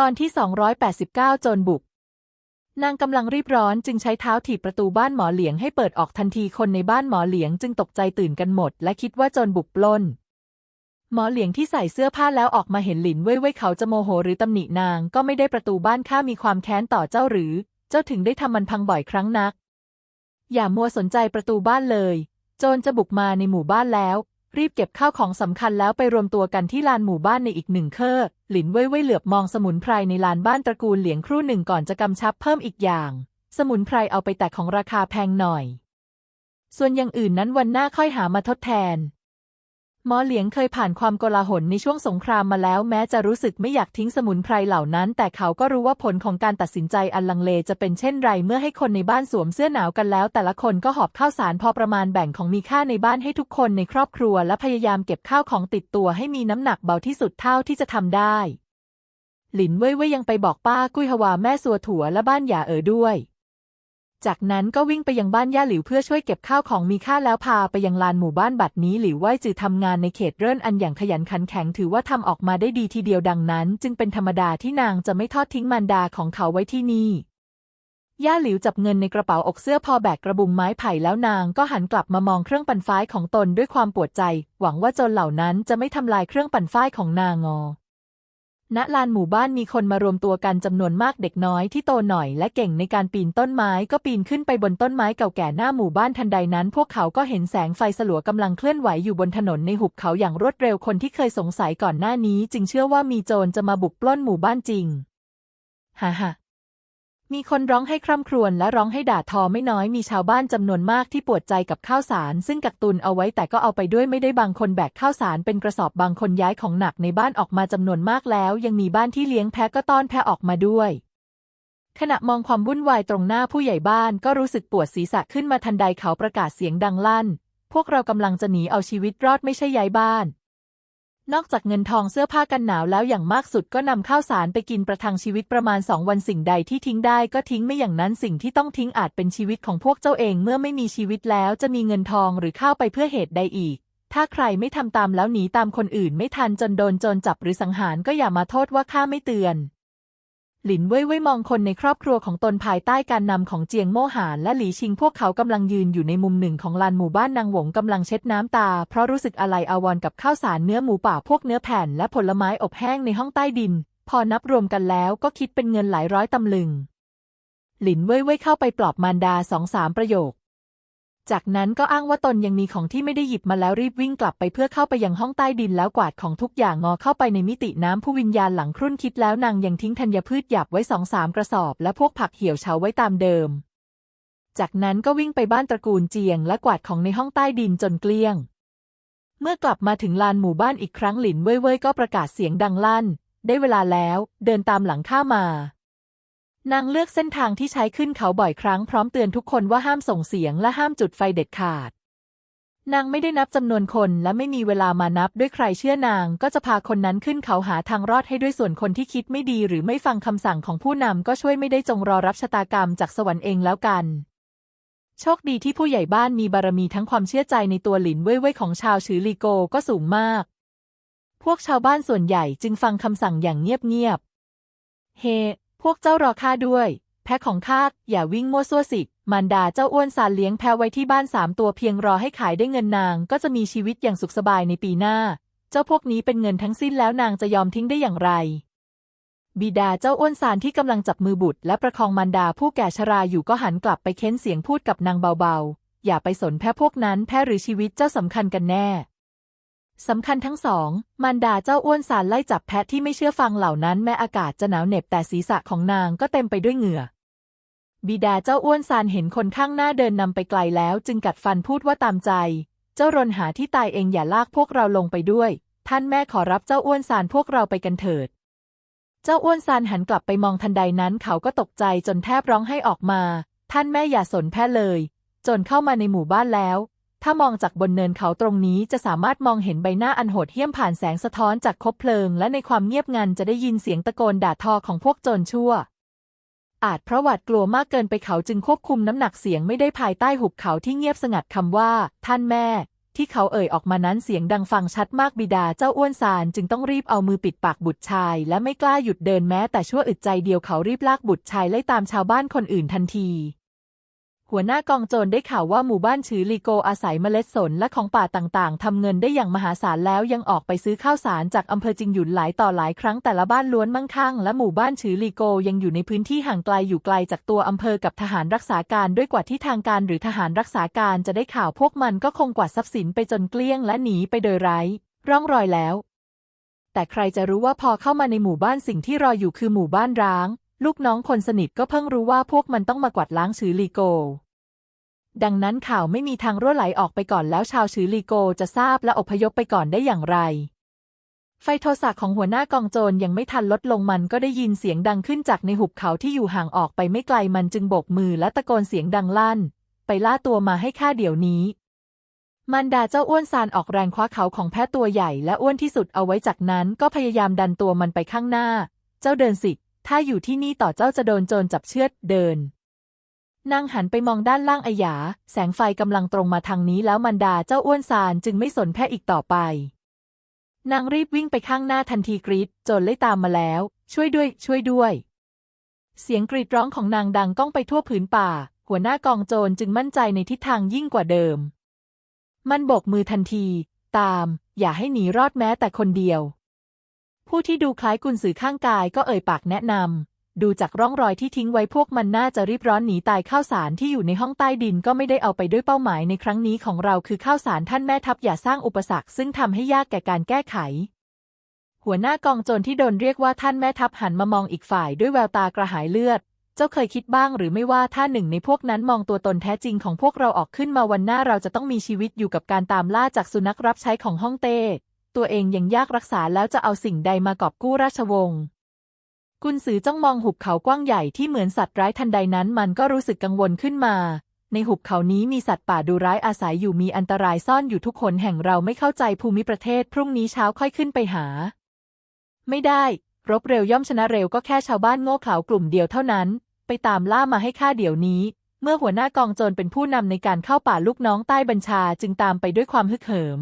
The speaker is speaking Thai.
ตอนที่ 289 โจรบุก นางกำลังรีบร้อนจึงใช้เท้าถีบประตูบ้านหมอเหลียงให้เปิดออกทันทีคนในบ้านหมอเหลียงจึงตกใจตื่นกันหมด และคิดว่าโจรบุกปล้น หมอเหลียงที่ใส่เสื้อผ้าแล้วออกมาเห็นหลินเว่ยเว่ยเขาจะโมโหหรือตำหนินางก็ไม่ได้ประตูบ้านข้ามีความแค้นต่อเจ้าหรือ เจ้าถึงได้ทำมันพังบ่อยครั้งนัก อย่ามัวสนใจประตูบ้านเลย โจรจะบุกมาในหมู่บ้านแล้ว รีบเก็บข้าวของสำคัญแล้วไปรวมตัวกันที่ลานหมู่บ้านในอีกหนึ่งเคอหลินเว่ยเว่ยเหลือบมองสมุนไพรในลานบ้านตระกูลเหลียงครู่หนึ่งก่อนจะกำชับเพิ่มอีกอย่าง สมุนไพรเอาไปแต่ของราคาแพงหน่อย ส่วนอย่างอื่นนั้นวันหน้าค่อยหามาทดแทน หมอเหลียงเคยผ่านความโกลาหลในช่วงสงครามมาแล้วแม้จะรู้สึกไม่อยากทิ้งสมุนไพรเหล่านั้น แต่เขาก็รู้ว่าผลของการตัดสินใจอันลังเลจะเป็นเช่นไรเมื่อให้คนในบ้านสวมเสื้อหนาวกันแล้ว แต่ละคนก็หอบข้าวสารพอประมาณแบ่งของมีค่าในบ้านให้ทุกคนในครอบครัว และพยายามเก็บข้าวของติดตัวให้มีน้ำหนักเบาที่สุดเท่าที่จะทำได้ หลินเว่ยเว่ยยังไปบอกป้ากุ้ยฮวาแม่สัวถั่วและบ้านหยาเอ๋อด้วย จากนั้นก็วิ่งไปยังบ้านย่าหลิวเพื่อช่วยเก็บข้าวของมีค่าแล้วพาไปยังลานหมู่บ้านบัดนี้หลิวไหวจือทำงานในเขตเริ่นอันอย่างขยันขันแข็งถือว่าทำออกมาได้ดีทีเดียวดังนั้น จึงเป็นธรรมดาที่นางจะไม่ทอดทิ้งมารดาของเขาไว้ที่นี่ย่าหลิวจับเงินในกระเป๋าอกเสื้อพอแบกกระบุงไม้ไผ่แล้วนางก็หันกลับมามองเครื่องปั่นฝ้ายของตนด้วยความปวดใจ หวังว่าโจรเหล่านั้นจะไม่ทำลายเครื่องปั่นฝ้ายของนางงอ ณลานหมู่บ้านมีคนมารวมตัวกันจำนวนมากเด็กน้อยที่โตหน่อยและเก่งในการปีนต้นไม้ก็ปีนขึ้นไปบนต้นไม้เก่าแก่หน้าหมู่บ้านทันใดนั้น พวกเขาก็เห็นแสงไฟสลัวกำลังเคลื่อนไหวอยู่บนถนนในหุบเขาอย่างรวดเร็วคนที่เคยสงสัยก่อนหน้านี้ จึงเชื่อว่ามีโจรจะมาบุกปล้นหมู่บ้านจริงฮ่าฮ่า มีคนร้องให้คร่ำครวญและร้องให้ด่าทอไม่น้อยมีชาวบ้านจำนวนมากที่ปวดใจกับข้าวสาร ซึ่งกักตุนเอาไว้แต่ก็เอาไปด้วยไม่ได้บางคนแบกข้าวสารเป็นกระสอบบางคนย้ายของหนักในบ้านออกมาจำนวนมากแล้ว ยังมีบ้านที่เลี้ยงแพะก็ต้อนแพะออกมาด้วย ขณะมองความวุ่นวายตรงหน้าผู้ใหญ่บ้านก็รู้สึกปวดศีรษะขึ้นมาทันใดเขาประกาศเสียงดังลั่น พวกเรากำลังจะหนีเอาชีวิตรอดไม่ใช่ย้ายบ้าน นอกจากเงินทองเสื้อผ้ากันหนาวแล้วอย่างมากสุดก็นำข้าวสารไปกินประทังชีวิตประมาณสองวันสิ่งใดที่ทิ้งได้ก็ทิ้งไม่อย่างนั้นสิ่งที่ต้องทิ้งอาจเป็นชีวิตของพวกเจ้าเองเมื่อไม่มีชีวิตแล้วจะมีเงินทองหรือข้าวไปเพื่อเหตุใดอีก ถ้าใครไม่ทำตามแล้วหนีตามคนอื่นไม่ทันจนโดนโจรจับหรือสังหารก็อย่ามาโทษว่าข้าไม่เตือน หลินเว่ยเว่ยมองคนในครอบครัวของตนภายใต้การนำของเจียงโม่หานและหลีชิงพวกเขากำลังยืนอยู่ในมุมหนึ่งของลานหมู่บ้านนางหวงกำลังเช็ดน้ำตา เพราะรู้สึกอะไรอาวรกับข้าวสารเนื้อหมูป่าพวกเนื้อแผ่นและผลไม้อบแห้งในห้องใต้ดิน พอนับรวมกันแล้วก็คิดเป็นเงินหลายร้อยตำลึง หลินเว่ยเว่ยเข้าไปปลอบมารดาสองสามประโยค จากนั้นก็อ้างว่าตนยังมีของที่ไม่ได้หยิบมาแล้วรีบวิ่งกลับไปเพื่อเข้าไปยังห้องใต้ดินแล้วกวาดของทุกอย่างงอเข้าไปในมิติน้ำผู้วิญญาณหลังครุ่นคิดแล้วนางยังทิ้งธัญพืชหยาบไว้สองสามกระสอบ และพวกผักเหี่ยวเฉาไว้ตามเดิม จากนั้นก็วิ่งไปบ้านตระกูลเจียง และกวาดของในห้องใต้ดินจนเกลี้ยง เมื่อกลับมาถึงลานหมู่บ้านอีกครั้งหลินเว่ยเว่ยก็ประกาศเสียงดังลั่น ได้เวลาแล้ว เดินตามหลังข้ามา นางเลือกเส้นทางที่ใช้ขึ้นเขาบ่อยครั้งพร้อมเตือนทุกคนว่าห้ามส่งเสียงและห้ามจุดไฟเด็ดขาด นางไม่ได้นับจำนวนคนและไม่มีเวลามานับด้วยใครเชื่อนางก็จะพาคนนั้นขึ้นเขาหาทางรอดให้ด้วยส่วนคนที่คิดไม่ดีหรือไม่ฟังคำสั่งของผู้นำก็ช่วยไม่ได้จงรอรับชะตากรรมจากสวรรค์เองแล้วกันโชคดีที่ผู้ใหญ่บ้านมีบารมีทั้งความเชื่อใจในตัวหลินเว่ยเว่ยของชาวชือลีโกก็สูงมาก พวกชาวบ้านส่วนใหญ่จึงฟังคำสั่งอย่างเงียบๆ เฮ พวกเจ้ารอข้าด้วย แพะของข้าอย่าวิ่งมั่วซั่วสิมารดาเจ้าอ้วนสารเลี้ยงแพะไว้ที่บ้านสามตัวเพียงรอให้ขายได้เงินนาง ก็จะมีชีวิตอย่างสุขสบายในปีหน้า เจ้าพวกนี้เป็นเงินทั้งสิ้นแล้วนางจะยอมทิ้งได้อย่างไร บิดาเจ้าอ้วนสารที่กำลังจับมือบุตร และประคองมารดาผู้แก่ชราอยู่ก็หันกลับไปเค้นเสียงพูดกับนางเบาๆ อย่าไปสนแพะพวกนั้นแพะหรือชีวิตเจ้าสำคัญกันแน่ สำคัญทั้งสองมารดาเจ้าอ้วนสารไล่จับแพะที่ไม่เชื่อฟังเหล่านั้นแม้อากาศจะหนาวเหน็บแต่ศีรษะของนางก็เต็มไปด้วยเหงื่อ บิดาเจ้าอ้วนซานเห็นคนข้างหน้าเดินนำไปไกลแล้วจึงกัดฟันพูดว่าตามใจ เจ้ารนหาที่ตายเองอย่าลากพวกเราลงไปด้วย ท่านแม่ขอรับเจ้าอ้วนซานพวกเราไปกันเถิด เจ้าอ้วนซานหันกลับไปมองทันใดนั้นเขาก็ตกใจจนแทบร้องให้ออกมา ท่านแม่อย่าสนแพ้เลย จนเข้ามาในหมู่บ้านแล้ว ถ้ามองจากบนเนินเขาตรงนี้จะสามารถมองเห็นใบหน้าอันโหดเหี้ยมผ่านแสงสะท้อนจากคบเพลิง และในความเงียบงันจะได้ยินเสียงตะโกนด่าทอของพวกโจรชั่ว อาจเพราะหวาดกลัวมากเกินไปเขาจึงควบคุมน้ำหนักเสียงไม่ได้ภายใต้หุบเขาที่เงียบสงัดคำว่า ท่านแม่ ที่เขาเอ่ยออกมานั้นเสียงดังฟังชัดมากบิดาเจ้าอ้วนซานจึงต้องรีบเอามือปิดปากบุตรชาย และไม่กล้าหยุดเดินแม้แต่ชั่วอึดใจเดียวเขารีบลากบุตรชายไล่ตามชาวบ้านคนอื่นทันที หัวหน้ากองโจรได้ข่าวว่าหมู่บ้านชือลีโกอาศัยเมล็ดสนและของป่าต่างๆ ทำเงินได้อย่างมหาศาลแล้วยังออกไปซื้อข้าวสารจากอำเภอจิงหยุนหลายต่อหลายครั้งแต่ละบ้านล้วนมั่งคั่งและหมู่บ้านชือลีโกยังอยู่ในพื้นที่ห่างไกลอยู่ไกลจากตัวอำเภอกับทหารรักษาการด้วยกว่าที่ทางการหรือทหารรักษาการจะได้ข่าวพวกมันก็คงกวาดทรัพย์สินไปจนเกลี้ยงและหนีไปโดยไร้ร่องรอยแล้ว แต่ใครจะรู้ว่าพอเข้ามาในหมู่บ้านสิ่งที่รออยู่คือหมู่บ้านร้าง ลูกน้องคนสนิทก็เพิ่งรู้ว่าพวกมันต้องมากวาดล้างชือลีโก ดังนั้นข่าวไม่มีทางรั่วไหลออกไปก่อนแล้วชาวชือลีโกจะทราบและอพยพไปก่อนได้อย่างไร ไฟโทรศัพท์ของหัวหน้ากองโจรยังไม่ทันลดลงมันก็ได้ยินเสียงดังขึ้นจากในหุบเขาที่อยู่ห่างออกไปไม่ไกลมันจึงโบกมือและตะโกนเสียงดังลั่น ไปล่าตัวมาให้ข้าเดี๋ยวนี้มันดาเจ้าอ้วนซานออกแรงคว้าเขาของแพะตัวใหญ่และอ้วนที่สุดเอาไว้จากนั้นก็พยายามดันตัวมันไปข้างหน้า เจ้าเดินสิ ถ้าอยู่ที่นี่ต่อเจ้าจะโดนโจรจับเชือดเดิน นางหันไปมองด้านล่างอายา แสงไฟกำลังตรงมาทางนี้แล้วมันดาเจ้าอ้วนซานจึงไม่สนแพะอีกต่อไป นางรีบวิ่งไปข้างหน้าทันทีกรีดโจรไล่ตามมาแล้ว ช่วยด้วย ช่วยด้วย เสียงกรีดร้องของนางดังก้องไปทั่วผืนป่า หัวหน้ากองโจรจึงมั่นใจในทิศทางยิ่งกว่าเดิม มันโบกมือทันที ตาม อย่าให้หนีรอดแม้แต่คนเดียว ผู้ที่ดูคล้ายกุนสือข้างกายก็เอ่ยปากแนะนำ ดูจากร่องรอยที่ทิ้งไว้พวกมันน่าจะรีบร้อนหนีตายข้าวสารที่อยู่ในห้องใต้ดินก็ไม่ได้เอาไปด้วยเป้าหมายในครั้งนี้ของเราคือข้าวสารท่านแม่ทัพอย่าสร้างอุปสรรคซึ่งทำให้ยากแก่การแก้ไข หัวหน้ากองโจรที่โดนเรียกว่าท่านแม่ทัพหันมามองอีกฝ่ายด้วยแววตากระหายเลือดเจ้าเคยคิดบ้างหรือไม่ว่าถ้าหนึ่งในพวกนั้นมองตัวตนแท้จริงของพวกเราออกขึ้นมาวันหน้าเราจะต้องมีชีวิตอยู่กับการตามล่าจากสุนัขรับใช้ของฮ่องเต้ ตัวเองยังยากรักษาแล้วจะเอาสิ่งใดมากอบกู้ราชวงศ์กุนซือจ้องมองหุบเขากว้างใหญ่ที่เหมือนสัตว์ร้ายทันใดนั้นมันก็รู้สึกกังวลขึ้นมา ในหุบเขานี้มีสัตว์ป่าดูร้ายอาศัยอยู่มีอันตรายซ่อนอยู่ทุกคนแห่งเราไม่เข้าใจภูมิประเทศ พรุ่งนี้เช้าค่อยขึ้นไปหา ไม่ได้ รบเร็วย่อมชนะเร็วก็แค่ชาวบ้านโง่เขลากลุ่มเดียวเท่านั้น ไปตามล่ามาให้ข้าเดี๋ยวนี้ เมื่อหัวหน้ากองโจรเป็นผู้นำในการเข้าป่าลูกน้องใต้บัญชาจึงตามไปด้วยความฮึกเหิม